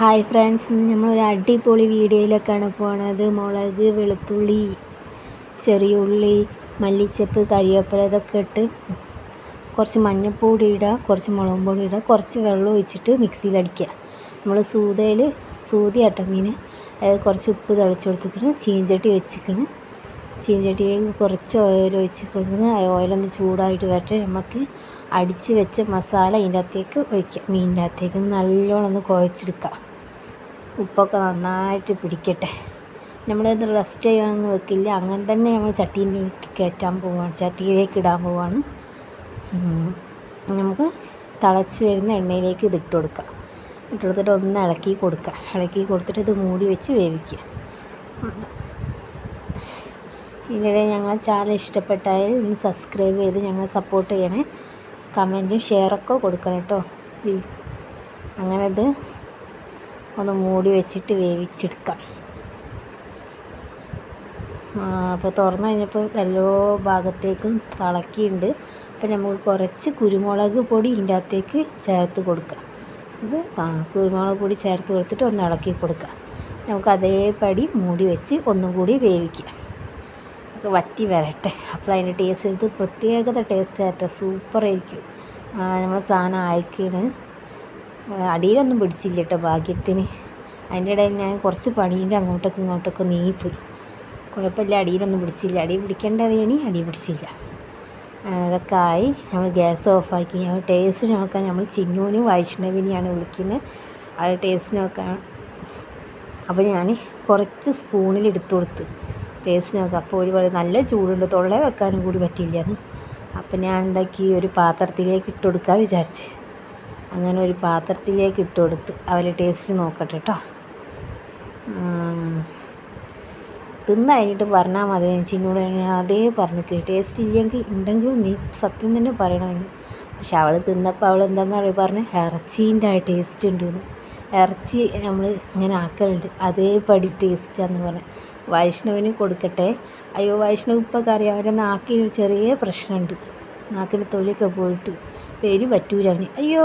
Hi friends ഇന്ന് ഒരു അടിപൊളി വീഡിയോയിലേക്കാണ് പോണത്. മുളക് വെളുത്തുള്ളി ചെറിയ ഉള്ളി മല്ലിച്ചപ്പ് കരിവേപ്പില ഇതൊക്കെ ഇട്ട് കുറച്ച് മഞ്ഞൾപ്പൊടി ഇടുക കുറച്ച് മുളകും പൊടി ഇടുക കുറച്ച് വെള്ളം ഒഴിച്ചിട്ട് മിക്സിയിൽ അടിക്കുക നമ്മൾ സൂതയിൽ സൂതി ആട്ടോ മീൻ. അതായത് കുറച്ച് ഉപ്പ് തളിച്ച് കൊടുത്തിട്ട് ചീഞ്ചട്ടി വെച്ചിക്കണം ചീഞ്ചട്ടിയിൽ കുറച്ച് ഓയിൽ ഒഴിച്ച് കൊടുക്കുന്നത് ഓയിലൊന്ന് ചൂടായിട്ട് വരട്ടെ. നമുക്ക് അടിച്ച് വെച്ച മസാല അതിന്റെ അകത്തേക്ക് ഒഴിക്കുക മീനിന്റെ അകത്തേക്ക്. നല്ലോണം ഒന്ന് കുഴച്ചെടുക്കുക ഉപ്പൊക്കെ നന്നായിട്ട് പിടിക്കട്ടെ. നമ്മളിത് റെസ്റ്റ് ചെയ്യാനൊന്നും വെക്കില്ല. അങ്ങനെ തന്നെ നമ്മൾ ചട്ടിയിലേക്ക് കയറ്റാൻ പോവാണ്. ചട്ടിയിലേക്ക് ഇടാൻ പോവാണ്. നമുക്ക് തിളച്ച് വരുന്ന എണ്ണയിലേക്ക് ഇത് ഇട്ട് കൊടുക്കാം. ഇട്ട് കൊടുത്തിട്ട് ഒന്ന് ഇളക്കി കൊടുക്കുക ഇളക്കി കൊടുത്തിട്ട് ഇത് മൂടി വെച്ച് വേവിക്കുക. ഇതിനിടെ ഞങ്ങൾ ചാനൽ ഇഷ്ടപ്പെട്ടാൽ ഒന്ന് സബ്സ്ക്രൈബ് ചെയ്ത് ഞങ്ങളെ സപ്പോർട്ട് ചെയ്യണേ. കമന്റും ഷെയറൊക്കെ കൊടുക്കണം കേട്ടോ. അങ്ങനെ ഇത് ഒന്ന് മൂടി വെച്ചിട്ട് വേവിച്ചെടുക്കാം. അപ്പോൾ തുറന്നു കഴിഞ്ഞപ്പോൾ എല്ലാ ഭാഗത്തേക്കും തിളക്കിയിട്ടുണ്ട് അപ്പോൾ നമുക്ക് കുറച്ച് കുരുമുളക് പൊടി ഇതിന്റെ അകത്തേക്ക് ചേർത്ത് കൊടുക്കാം. ഇത് ആ കുരുമുളക് പൊടി ചേർത്ത് കൊടുത്തിട്ട് ഒന്ന് ഇളക്കി കൊടുക്കാം. നമുക്ക് അതേപടി മൂടി വെച്ച് ഒന്നും കൂടി വേവിക്കാം. വറ്റി വരട്ടെ. അപ്പോൾ അതിന്റെ ടേസ്റ്റ് ഇത് പ്രത്യേകത ടേസ്റ്റ് ആയിട്ട് സൂപ്പറായിരിക്കും. നമ്മൾ സാധനം അയക്കണ് അടിയിലൊന്നും പിടിച്ചില്ല കേട്ടോ ഭാഗ്യത്തിന്. അതിന്റെ ഇടയിൽ ഞാൻ കുറച്ച് പണീന്റെ അങ്ങോട്ടൊക്കെ ഇങ്ങോട്ടൊക്കെ നീങ്ങിപ്പോയി. കുഴപ്പമില്ല അടിയിലൊന്നും പിടിച്ചില്ല. അടി പിടിക്കേണ്ടതിനി അടി പിടിച്ചില്ല. അതൊക്കെ ആയി. നമ്മൾ ഗ്യാസ് ഓഫാക്കി. ഞങ്ങൾ ടേസ്റ്റ് നോക്കാൻ നമ്മൾ ചിന്നൂനും വൈഷ്ണവിനെയാണ് വിളിക്കുന്നത്. അത് ടേസ്റ്റ് നോക്കാൻ. അപ്പോൾ ഞാൻ കുറച്ച് സ്പൂണിൽ എടുത്തു കൊടുത്ത് ടേസ്റ്റ് നോക്കാം. അപ്പോൾ ഒരുപാട് നല്ല ചൂടുണ്ട്. തൊള്ള വെക്കാനും കൂടി പറ്റില്ല അപ്പം ഞാൻ എന്താക്കി ഒരു പാത്രത്തിലേക്ക് ഇട്ട് കൊടുക്കാൻ വിചാരിച്ച്. അങ്ങനെ ഒരു പാത്രത്തിലേക്ക് ഇട്ട് കൊടുത്ത് അവർ ടേസ്റ്റ് നോക്കട്ടെ കേട്ടോ തിന്ന് കഴിഞ്ഞിട്ട് പറഞ്ഞാൽ മതി ഞാൻ അതേ പറഞ്ഞു ടേസ്റ്റ് ഇല്ലെങ്കിൽ ഉണ്ടെങ്കിലും നീ സത്യം തന്നെ പറയണമെന്ന് പക്ഷെ അവൾ തിന്നപ്പോൾ അവൾ എന്താണെന്ന് പറഞ്ഞ? ഇറച്ചീന്റെ ആ ടേസ്റ്റ് ഉണ്ടെന്ന്. ഇറച്ചി നമ്മൾ ഇങ്ങനെ ആക്കലുണ്ട്. അതേപടി ടേസ്റ്റാന്ന് പറഞ്ഞു. വൈഷ്ണവിന് കൊടുക്കട്ടെ. അയ്യോ വൈഷ്ണവ് ഇപ്പം കറി അവരെ നാക്കിന് ചെറിയ പ്രശ്നമുണ്ട്. നാക്കിന് തൊലിയൊക്കെ പോയിട്ട്. പേര് അവന്. അയ്യോ.